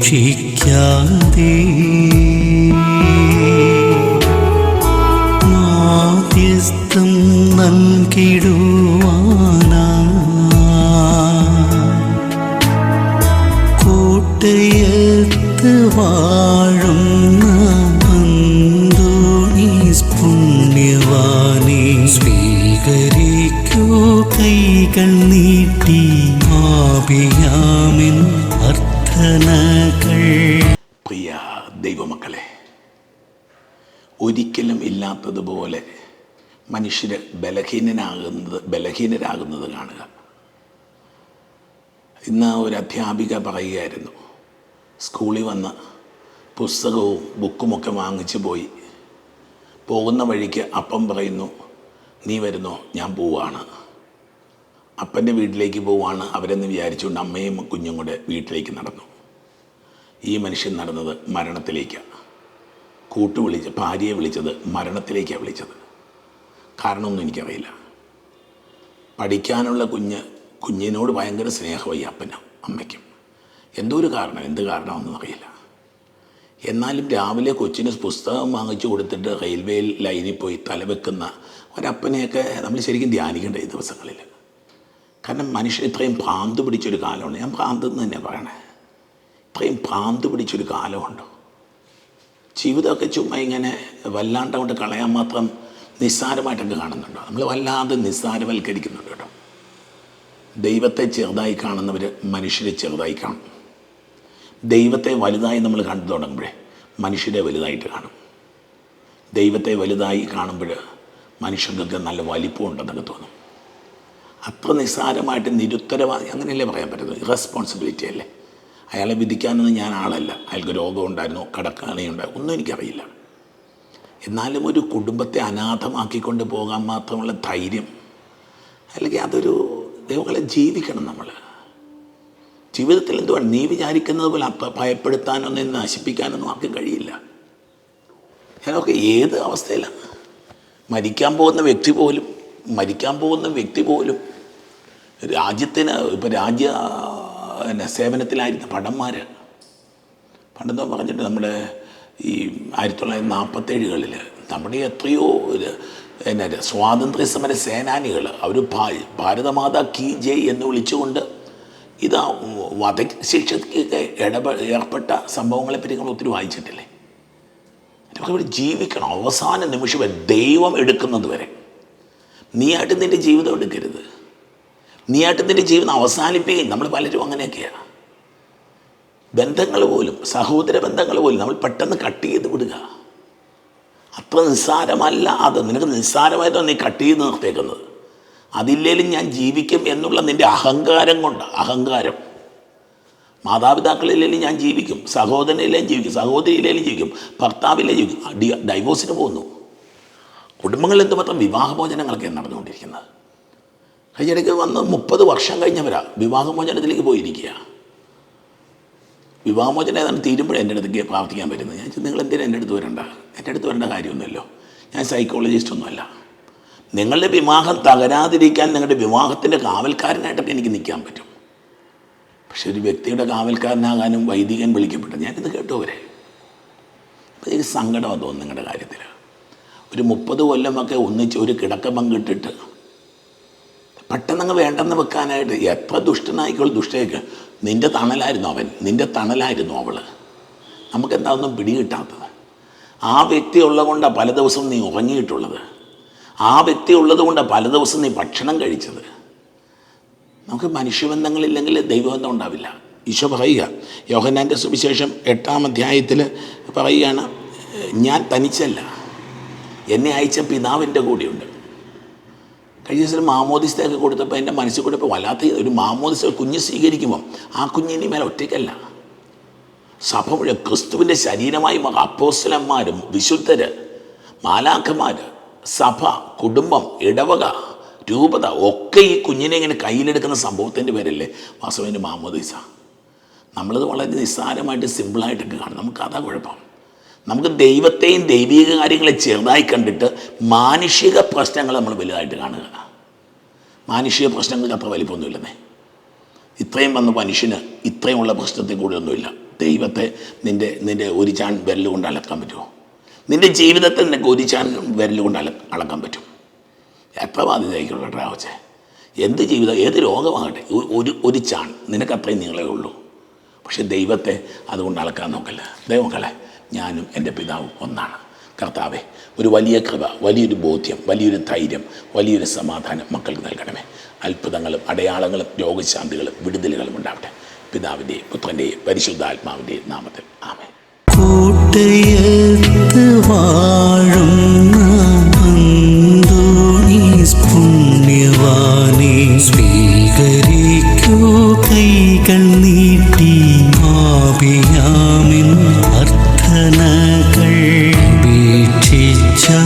ഉപേക്ഷിച്ചാലുപേക്ഷിക്കാതെ മാധ്യസ്ഥം നൽകിടുവാനാ. കൂട്ടയത്ത് വാഴുന്ന അന്തോണീസ് പുണ്യവാനെ സ്വീകരിക്കൂ കൈകൾ നീട്ടി ആപിയാമിൻ അർത്ഥനകൾ പ്രിയ ദൈവമക്കളെ ഒരിക്കലും ഇല്ലാത്തതുപോലെ മനുഷ്യർ ബലഹീനനാകുന്നത് ബലഹീനരാകുന്നത് കാണുക. ഇന്ന് ഒരു അധ്യാപിക പറയുകയായിരുന്നു. സ്കൂളിൽ വന്ന് പുസ്തകവും ബുക്കുമൊക്കെ വാങ്ങിച്ചു പോയി. പോകുന്ന വഴിക്ക് അപ്പം പറയുന്നു നീ വരുന്നോ? ഞാൻ പോവാണ്. അപ്പന്റെ വീട്ടിലേക്ക് പോവുകയാണ് അവരെന്ന് വിചാരിച്ചുകൊണ്ട് അമ്മയും കുഞ്ഞും കൂടെ വീട്ടിലേക്ക് നടന്നു. ഈ മനുഷ്യൻ നടന്നത് മരണത്തിലേക്കാണ് കൂട്ടു വിളിച്ച് ഭാര്യയെ വിളിച്ചത് മരണത്തിലേക്കാണ് വിളിച്ചത്. കാരണമൊന്നും എനിക്കറിയില്ല. പഠിക്കാനുള്ള കുഞ്ഞ് കുഞ്ഞിനോട് ഭയങ്കര സ്നേഹമായി അപ്പനും അമ്മയ്ക്കും. എന്തോ ഒരു കാരണം എന്ത് കാരണമെന്നും അറിയില്ല. എന്നാലും രാവിലെ കൊച്ചിന് പുസ്തകം വാങ്ങിച്ചു കൊടുത്തിട്ട് റെയിൽവേ ലൈനിൽ പോയി തലവെക്കുന്ന ഒരപ്പനെയൊക്കെ നമ്മൾ ശരിക്കും ധ്യാനിക്കേണ്ട ഈ ദിവസങ്ങളിൽ? കാരണം മനുഷ്യൻ ഇത്രയും ഭ്രാന്ത് പിടിച്ചൊരു കാലമുണ്ട്. ഞാൻ ഭ്രാന്ത് എന്ന് തന്നെ പറയണേ. ഇത്രയും ഭ്രാന്ത് പിടിച്ചൊരു കാലമുണ്ട്. ജീവിതമൊക്കെ ചുമ്മാ ഇങ്ങനെ വല്ലാണ്ട് കൊണ്ട് കളയാൻ മാത്രം നിസ്സാരമായിട്ടൊക്കെ കാണുന്നുണ്ടോ. നമ്മൾ വല്ലാതെ നിസ്സാരവൽക്കരിക്കുന്നുണ്ട് കേട്ടോ. ദൈവത്തെ ചെറുതായി കാണുന്നവർ മനുഷ്യരെ ചെറുതായി കാണും. ദൈവത്തെ വലുതായി നമ്മൾ കണ്ടു തുടങ്ങുമ്പോഴേ മനുഷ്യരെ വലുതായിട്ട് കാണും. ദൈവത്തെ വലുതായി കാണുമ്പോൾ മനുഷ്യർക്കൊക്കെ നല്ല വലിപ്പമുണ്ടെന്നൊക്കെ തോന്നും. അത്ര നിസ്സാരമായിട്ട് നിരുത്തരവാദി അങ്ങനെയല്ലേ പറയാൻ പറ്റുന്നത് റെസ്പോൺസിബിലിറ്റി അല്ലേ? അയാളെ വിധിക്കാനൊന്നും ഞാൻ ആളല്ല. അയാൾക്ക് രോഗം ഉണ്ടായിരുന്നു കടക്കാണിയുണ്ടായിരുന്നു ഒന്നും എനിക്കറിയില്ല. എന്നാലും ഒരു കുടുംബത്തെ അനാഥമാക്കിക്കൊണ്ട് പോകാൻ മാത്രമുള്ള ധൈര്യം അല്ലെങ്കിൽ അതൊരു ദൈവങ്ങളെ ജീവിക്കണം നമ്മൾ ജീവിതത്തിൽ എന്തുവാണ് നീ വിചാരിക്കുന്നത് പോലെ അപ്പം ഭയപ്പെടുത്താനൊന്നും നശിപ്പിക്കാനൊന്നും ആർക്കും കഴിയില്ല. ഞാനൊക്കെ ഏത് അവസ്ഥയിലാണ്? മരിക്കാൻ പോകുന്ന വ്യക്തി പോലും മരിക്കാൻ പോകുന്ന വ്യക്തി പോലും രാജ്യത്തിന് ഇപ്പം രാജ്യ പിന്നെ സേവനത്തിലായിരുന്ന ഭടന്മാർ പണ്ടെന്ന് പറഞ്ഞിട്ട് നമ്മുടെ ഈ ആയിരത്തി തൊള്ളായിരത്തി നാൽപ്പത്തേഴുകളിൽ നമ്മുടെ എത്രയോ പിന്നെ സ്വാതന്ത്ര്യ സമര സേനാനികൾ അവർ ഭാരതമാതാ കി ജയ് എന്ന് വിളിച്ചുകൊണ്ട് ഇതാ വധശിക്ഷയ്ക്കൊക്കെ ഇടപെ ഏർപ്പെട്ട സംഭവങ്ങളെപ്പറ്റി നമ്മൾ ഒത്തിരി വായിച്ചിട്ടില്ലേ? ഇവിടെ ജീവിക്കണം. അവസാന നിമിഷം ദൈവം എടുക്കുന്നത് വരെ. നീയായിട്ട് നിന്റെ ജീവിതം എടുക്കരുത്. നീയായിട്ട് നിന്റെ ജീവിതം അവസാനിപ്പിക്കുകയും നമ്മൾ പലരും അങ്ങനെയൊക്കെയാണ്. ബന്ധങ്ങൾ പോലും സഹോദര ബന്ധങ്ങൾ പോലും നമ്മൾ പെട്ടെന്ന് കട്ട് ചെയ്ത് വിടുക. അത്ര നിസ്സാരമല്ല അത്. നിനക്ക് നിസ്സാരമായിട്ടോ നീ കട്ട് ചെയ്ത് നിർത്തേക്കുന്നത് അതില്ലേലും ഞാൻ ജീവിക്കും എന്നുള്ള നിന്റെ അഹങ്കാരം കൊണ്ട് അഹങ്കാരം. മാതാപിതാക്കളില്ലേലും ഞാൻ ജീവിക്കും. സഹോദരനിലേലും ജീവിക്കും. സഹോദരിയിലേലും ജീവിക്കും. ഭർത്താവിലേ ജീവിക്കും. ഡൈവോഴ്സിന് പോകുന്നു. കുടുംബങ്ങളിൽ എന്തുമാത്രം വിവാഹമോചനങ്ങളൊക്കെ നടന്നുകൊണ്ടിരിക്കുന്നത്? കഴിഞ്ഞിടയ്ക്ക് വന്ന് മുപ്പത് വർഷം കഴിഞ്ഞവരാ വിവാഹമോചനത്തിലേക്ക് പോയിരിക്കുക. വിവാഹമോചന ഏതാണ്ട് തീരുമ്പോഴേ എന്റെ അടുത്തേക്ക് പ്രാർത്ഥിക്കാൻ പറ്റുന്നത്. ഞാൻ നിങ്ങൾ എന്തിനും എന്റെ അടുത്ത് വരണ്ട? എന്റെ അടുത്ത് വരേണ്ട കാര്യമൊന്നുമല്ലോ ഞാൻ സൈക്കോളജിസ്റ്റ് ഒന്നുമല്ല. നിങ്ങളുടെ വിവാഹം തകരാതിരിക്കാൻ നിങ്ങളുടെ വിവാഹത്തിന്റെ കാവൽക്കാരനായിട്ടൊക്കെ എനിക്ക് നിൽക്കാൻ പറ്റും. പക്ഷെ ഒരു വ്യക്തിയുടെ കാവൽക്കാരനാകാനും വൈദികൻ വിളിക്കപ്പെട്ടു. ഞാനിത് കേട്ടു അവരെ. അപ്പോൾ എനിക്ക് സങ്കടമാണ് തോന്നുന്നു നിങ്ങളുടെ കാര്യത്തിൽ ഒരു മുപ്പത് കൊല്ലമൊക്കെ ഒന്നിച്ച് ഒരു കിടക്ക പങ്കിട്ടിട്ട് പെട്ടെന്നങ്ങ് വേണ്ടെന്ന് വെക്കാനായിട്ട് എത്ര ദുഷ്ടനായിക്കോളും ദുഷ്ടയൊക്കെ. നിന്റെ തണലായിരുന്നു അവൻ നിന്റെ തണലായിരുന്നു അവൾ. നമുക്കെന്താ ഒന്നും പിടികിട്ടാത്തത്? ആ വ്യക്തി ഉള്ളത് കൊണ്ടാണ് പല ദിവസവും നീ ഉറങ്ങിയിട്ടുള്ളത്. ആ വ്യക്തി ഉള്ളത് കൊണ്ടാണ് പല ദിവസം നീ ഭക്ഷണം കഴിച്ചത്. നമുക്ക് മനുഷ്യബന്ധങ്ങളില്ലെങ്കിൽ ദൈവബന്ധം ഉണ്ടാവില്ല. ഈശോ പറയുക യോഹനാന്റെ സുവിശേഷം എട്ടാം അധ്യായത്തിൽ പറയുകയാണ് ഞാൻ തനിച്ചല്ല എന്നെ അയച്ച പിതാവിന്റെ കൂടെയുണ്ട്. കഴിഞ്ഞ ദിവസം മാമോദിസ്തയൊക്കെ കൊടുത്തപ്പോൾ എന്റെ മനസ്സിൽ കൂടെ ഇപ്പോൾ വല്ലാത്ത ഒരു മാമോദിസ്ത ഒരു കുഞ്ഞ് സ്വീകരിക്കുമ്പോൾ ആ കുഞ്ഞിന്റെ മേലെ ഒറ്റയ്ക്കല്ല. സഭ മുഴുവൻ ക്രിസ്തുവിന്റെ ശരീരമായി അപ്പോസ്തലന്മാരും വിശുദ്ധര് മാലാഖമാർ സഭ കുടുംബം ഇടവക രൂപത ഒക്കെ ഈ കുഞ്ഞിനെ ഇങ്ങനെ കയ്യിലെടുക്കുന്ന സംഭവത്തിന്റെ പേരല്ലേ? വാസവന്റെ മാമോദിസ നമ്മളത് വളരെ നിസ്സാരമായിട്ട് സിമ്പിളായിട്ടൊക്കെ കാണും. നമുക്ക് അതാ കുഴപ്പം. നമുക്ക് ദൈവത്തെയും ദൈവിക കാര്യങ്ങളെ ചെറുതായി കണ്ടിട്ട് മാനുഷിക പ്രശ്നങ്ങൾ നമ്മൾ വലുതായിട്ട് കാണുക മാനുഷിക പ്രശ്നങ്ങൾക്ക് അത്ര വലിപ്പമൊന്നുമില്ലെന്നേ. ഇത്രയും വന്ന മനുഷ്യന് ഇത്രയുമുള്ള പ്രശ്നത്തിൽ ഒന്നുമില്ല. ദൈവത്തെ നിന്റെ നിന്റെ ഒരു ചാൻ വിരൽ കൊണ്ട് അലക്കാൻ പറ്റുമോ? നിന്റെ ജീവിതത്തെ നിനക്ക് ഒരു ചാൻ വിരൽ കൊണ്ട് അളക്കാൻ പറ്റും. എത്ര ബാധ്യതയ്ക്കുള്ള ട്രാവച്ചേ എന്ത് ജീവിതം ഏത് രോഗമാകട്ടെ ഒരു ഒരു ചാൺ നിനക്ക് അത്രയും നീളേ ഉള്ളൂ. പക്ഷെ ദൈവത്തെ അതുകൊണ്ട് അളക്കാൻ നോക്കല്ല. ദൈവമക്കളെ ഞാനും എന്റെ പിതാവും ഒന്നാണ്. കർത്താവെ ഒരു വലിയ കൃപ വലിയൊരു ബോധ്യം വലിയൊരു ധൈര്യം വലിയൊരു സമാധാനം മക്കൾക്ക് നൽകണമേ. അത്ഭുതങ്ങളും അടയാളങ്ങളും രോഗശാന്തികളും വിടുതലുകളും ഉണ്ടാവട്ടെ. പിതാവിന്റെയും പുത്രന്റെയും പരിശുദ്ധാത്മാവിന്റെയും നാമത്തിൽ. ആമേ കൂട്ടയത്ത് പുണ്യവാനെ കൈകൾ നീട്ടി ആപിയാമിൻ അർത്ഥനകൾ ഉപേക്ഷിച്ചാലുപേക്ഷിക്കാ